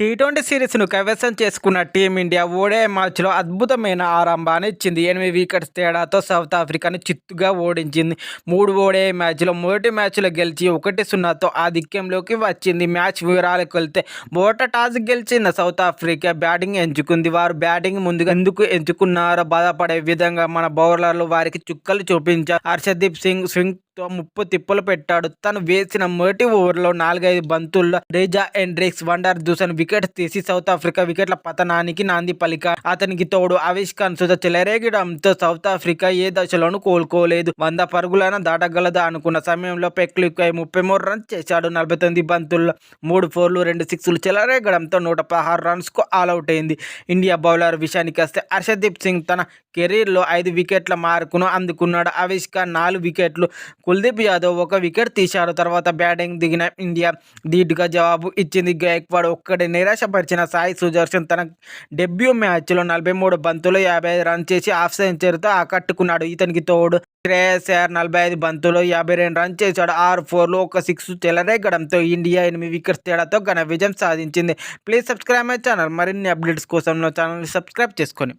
T twenty సిరీస్ను కైవసం చేసుకున్న టీమిండియా ఓడే మ్యాచ్లో అద్భుతమైన ఆరంభాన్ని ఇచ్చింది. ఎనిమిది వికెట్స్ తేడాతో సౌత్ ఆఫ్రికాను చిత్తుగా ఓడించింది. మూడు ఓడే మ్యాచ్లో మొదటి మ్యాచ్లో గెలిచి ఒకటి సున్నాతో ఆధిక్యంలోకి వచ్చింది. మ్యాచ్ వివరాలకు వెళ్తే బోట టాస్ గెలిచిన సౌత్ ఆఫ్రికా బ్యాటింగ్ ఎంచుకుంది. వారు బ్యాటింగ్ ముందుగా ఎందుకు ఎంచుకున్నారో బాధపడే విధంగా మన బౌలర్లు వారికి చుక్కలు చూపించారు. హర్షదీప్ సింగ్ స్వింగ్ ముప్పు తిప్పలు పెట్టాడు. తను వేసిన మొదటి ఓవర్లో నాలుగైదు బంతుల్లో Reeza Hendricks van der Dussen wicket తీసి సౌత్ ఆఫ్రికా వికెట్ల పతనానికి నాంది పలిక. అతనికి తోడు ఆవేష్ ఖాన్ సుధ చెలరేగడంతో సౌత్ ఆఫ్రికా ఏ దశలోనూ కోలుకోలేదు. వంద పరుగులైనా దాటగలదా అనుకున్న సమయంలో పెక్లిక్ ముప్పై మూడు రన్స్ చేశాడు నలభై తొమ్మిది బంతుల్లో. మూడు ఫోర్లు రెండు సిక్స్లు చెలరేగడంతో నూట పదహారు రన్స్కు ఆల్అవుట్ అయింది. ఇండియా బౌలర్ విషయానికి వస్తే హర్షదీప్ సింగ్ తన కెరీర్లో ఐదు వికెట్ల మార్కును అందుకున్నాడు. ఆవేష్ ఖాన్ నాలుగు వికెట్లు కుల్దీప్ యాదవ్ ఒక వికెట్ తీశాడు తర్వాత బ్యాటింగ్ దిగిన ఇండియా ధీటుగా జవాబు ఇచ్చింది గైక్వాడ్ ఒక్కడి నిరాశపరిచిన సాయి సుదర్శన్ తన డెబ్యూ మ్యాచ్లో నలభై మూడు బంతులు యాభై ఐదు రన్ చేసి హాఫ్ సెంచరీతో ఆకట్టుకున్నాడు. ఇతనికి తోడు శ్రేయస్ అయ్యర్ నలభై ఐదు బంతులు యాభై రెండు రన్ చేశాడు. ఆరు ఫోర్లు ఒక సిక్స్ చెలరేగడంతో ఇండియా ఎనిమిది వికెట్స్ తేడాతో ఘన విజయం సాధించింది. Please subscribe my channel. మరిన్ని అప్డేట్స్ కోసం నా ఛానల్ని సబ్స్క్రైబ్ చేసుకొని